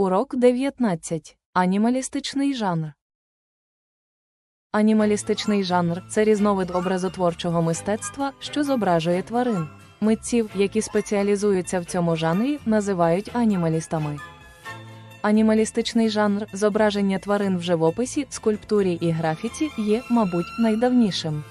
Урок 19. Анімалістичний жанр. Анімалістичний жанр це різновид образотворчого мистецтва, що зображує тварин. Митців, які спеціалізуються в цьому жанрі, називають анімалістами. Анімалістичний жанр зображення тварин в живописі, скульптурі і графіці є, мабуть, найдавнішим.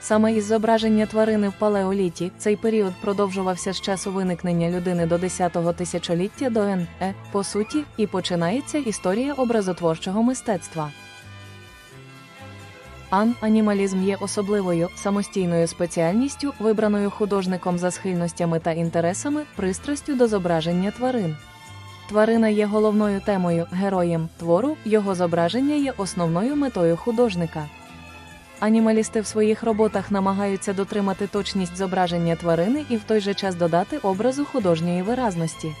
Саме із зображення тварини в палеоліті цей період продовжувався з часу виникнення людини до 10-го тисячоліття до н.е. по суті, і починається історія образотворчого мистецтва. Ан-анімалізм є особливою самостійною спеціальністю, вибраною художником за схильностями та інтересами, пристрастю до зображення тварин. Тварина є головною темою, героєм твору, його зображення є основною метою художника. Анімалісти в своїх роботах намагаються дотримати точність зображення тварини і в той же час додати образу художньої виразності.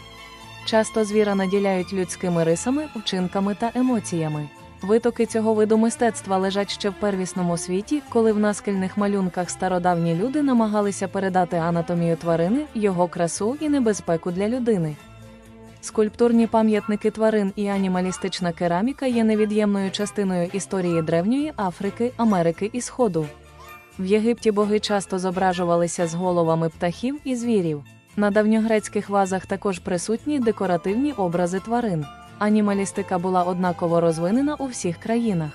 Часто звіра наділяють людськими рисами, вчинками та емоціями. Витоки цього виду мистецтва лежать ще в первісному світі, коли в наскельних малюнках стародавні люди намагалися передати анатомію тварини, його красу і небезпеку для людини. Скульптурні пам'ятники тварин і анімалістична кераміка є невід'ємною частиною історії древньої Африки, Америки і Сходу. В Єгипті боги часто зображувалися з головами птахів і звірів. На давньогрецьких вазах також присутні декоративні образи тварин. Анімалістика була однаково розвинена у всіх країнах.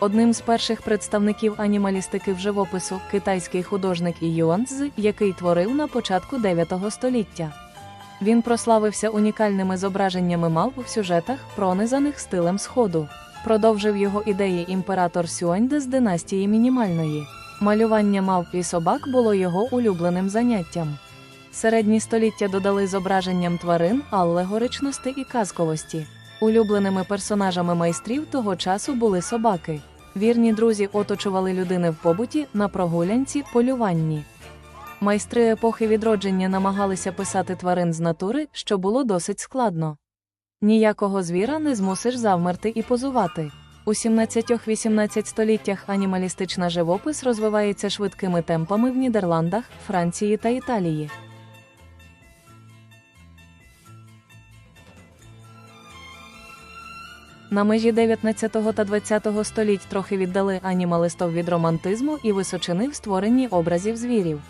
Одним з перших представників анімалістики в живопису китайський художник Іюанцзи, який творив на початку 9 століття. Він прославився унікальними зображеннями мавп в сюжетах, пронизаних стилем Сходу. Продовжив його ідеї імператор Сюаньде з династії мінімальної. Малювання мавп і собак було його улюбленим заняттям. Середні століття додали зображенням тварин, алегоричності і казковості. Улюбленими персонажами майстрів того часу були собаки. Вірні друзі оточували людини в побуті, на прогулянці, полюванні. Майстри епохи відродження намагалися писати тварин з натури, що було досить складно. Ніякого звіра не змусиш завмерти і позувати. У 17-18 століттях анімалістична живопис розвивається швидкими темпами в Нідерландах, Франції та Італії. На межі 19 та 20 століть трохи віддали анімалистов від романтизму і височини в створенні образів звірів.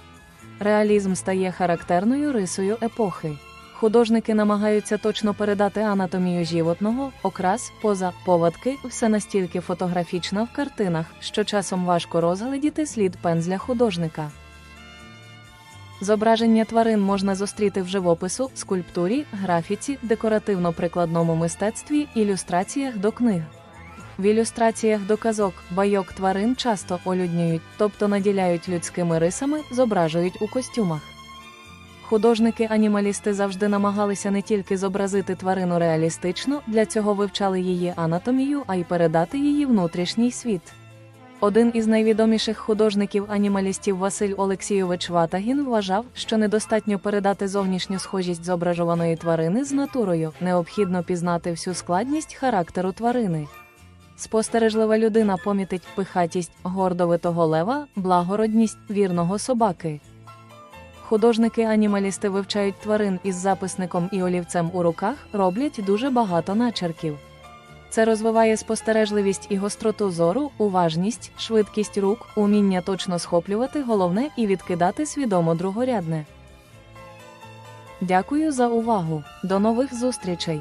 Реалізм стає характерною рисою епохи. Художники намагаються точно передати анатомію животного, окрас, поза, повадки, все настільки фотографічно в картинах, що часом важко розглядіти слід пензля художника. Зображення тварин можна зустріти в живопису, скульптурі, графіці, декоративно-прикладному мистецтві, ілюстраціях до книг. В ілюстраціях до казок байок тварин часто олюднюють, тобто наділяють людськими рисами, зображують у костюмах. Художники-анімалісти завжди намагалися не тільки зобразити тварину реалістично, для цього вивчали її анатомію, а й передати її внутрішній світ. Один із найвідоміших художників-анімалістів Василь Олексійович Ватагін вважав, що недостатньо передати зовнішню схожість зображуваної тварини з натурою, необхідно пізнати всю складність характеру тварини. Спостережлива людина помітить пихатість гордовитого лева, благородність вірного собаки. Художники-анімалісти вивчають тварин із записником і олівцем у руках, роблять дуже багато начерків. Це розвиває спостережливість і гостроту зору, уважність, швидкість рук, уміння точно схоплювати головне і відкидати свідомо другорядне. Дякую за увагу. До нових зустрічей!